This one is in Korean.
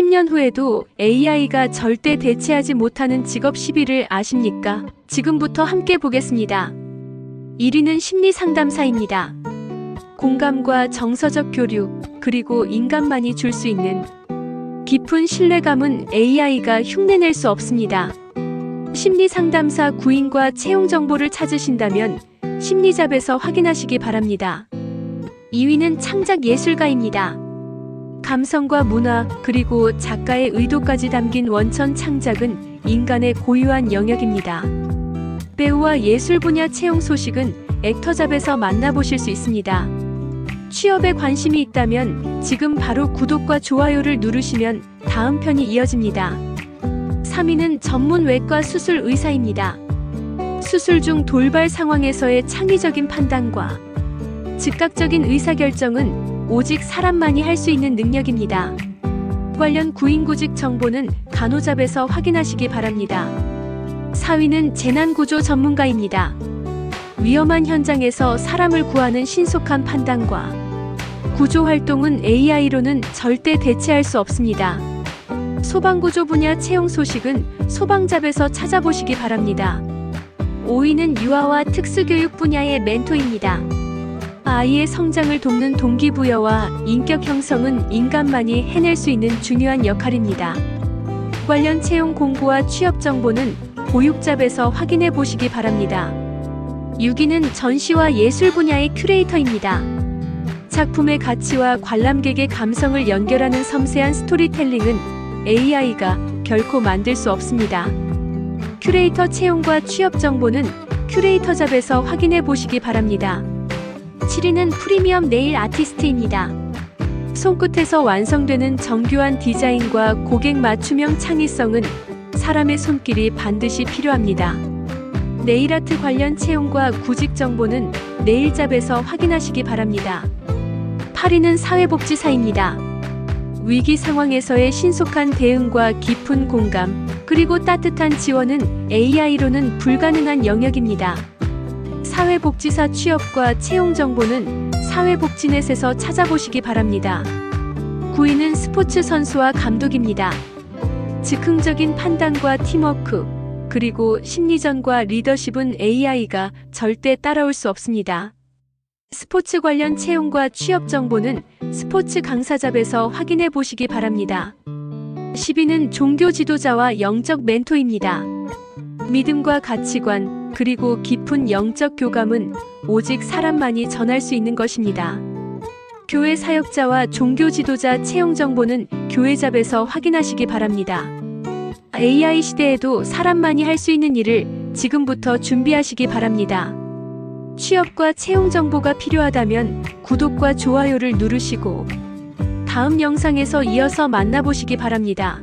10년 후에도 AI가 절대 대체하지 못하는 직업 10위를 아십니까? 지금부터 함께 보겠습니다. 1위는 심리 상담사입니다. 공감과 정서적 교류, 그리고 인간만이 줄 수 있는 깊은 신뢰감은 AI가 흉내낼 수 없습니다. 심리 상담사 구인과 채용 정보를 찾으신다면 심리잡에서 확인하시기 바랍니다. 2위는 창작 예술가입니다. 감성과 문화, 그리고 작가의 의도까지 담긴 원천 창작은 인간의 고유한 영역입니다. 배우와 예술 분야 채용 소식은 액터잡에서 만나보실 수 있습니다. 취업에 관심이 있다면 지금 바로 구독과 좋아요를 누르시면 다음 편이 이어집니다. 3위는 전문 외과 수술 의사입니다. 수술 중 돌발 상황에서의 창의적인 판단과 즉각적인 의사결정은 오직 사람만이 할 수 있는 능력입니다. 관련 구인구직 정보는 간호잡에서 확인하시기 바랍니다. 4위는 재난구조 전문가입니다. 위험한 현장에서 사람을 구하는 신속한 판단과 구조 활동은 AI로는 절대 대체할 수 없습니다. 소방구조 분야 채용 소식은 소방잡에서 찾아보시기 바랍니다. 5위는 유아와 특수교육 분야의 멘토입니다. 아이의 성장을 돕는 동기부여와 인격 형성은 인간만이 해낼 수 있는 중요한 역할입니다. 관련 채용 공고와 취업 정보는 보육잡에서 확인해 보시기 바랍니다. 6위는 전시와 예술 분야의 큐레이터입니다. 작품의 가치와 관람객의 감성을 연결하는 섬세한 스토리텔링은 AI가 결코 만들 수 없습니다. 큐레이터 채용과 취업 정보는 큐레이터 잡에서 확인해 보시기 바랍니다. 7위는 프리미엄 네일 아티스트입니다. 손끝에서 완성되는 정교한 디자인과 고객 맞춤형 창의성은 사람의 손길이 반드시 필요합니다. 네일아트 관련 채용과 구직 정보는 네일잡에서 확인하시기 바랍니다. 8위는 사회복지사입니다. 위기 상황에서의 신속한 대응과 깊은 공감, 그리고 따뜻한 지원은 AI로는 불가능한 영역입니다. 사회복지사 취업과 채용 정보는 사회복지넷에서 찾아보시기 바랍니다. 9위는 스포츠 선수와 감독입니다. 즉흥적인 판단과 팀워크, 그리고 심리전과 리더십은 AI가 절대 따라올 수 없습니다. 스포츠 관련 채용과 취업 정보는 스포츠 강사잡에서 확인해 보시기 바랍니다. 10위는 종교 지도자와 영적 멘토입니다. 믿음과 가치관, 그리고 깊은 영적 교감은 오직 사람만이 전할 수 있는 것입니다. 교회 사역자와 종교 지도자 채용 정보는 교회 잡에서 확인하시기 바랍니다. AI 시대에도 사람만이 할 수 있는 일을 지금부터 준비하시기 바랍니다. 취업과 채용 정보가 필요하다면 구독과 좋아요를 누르시고 다음 영상에서 이어서 만나보시기 바랍니다.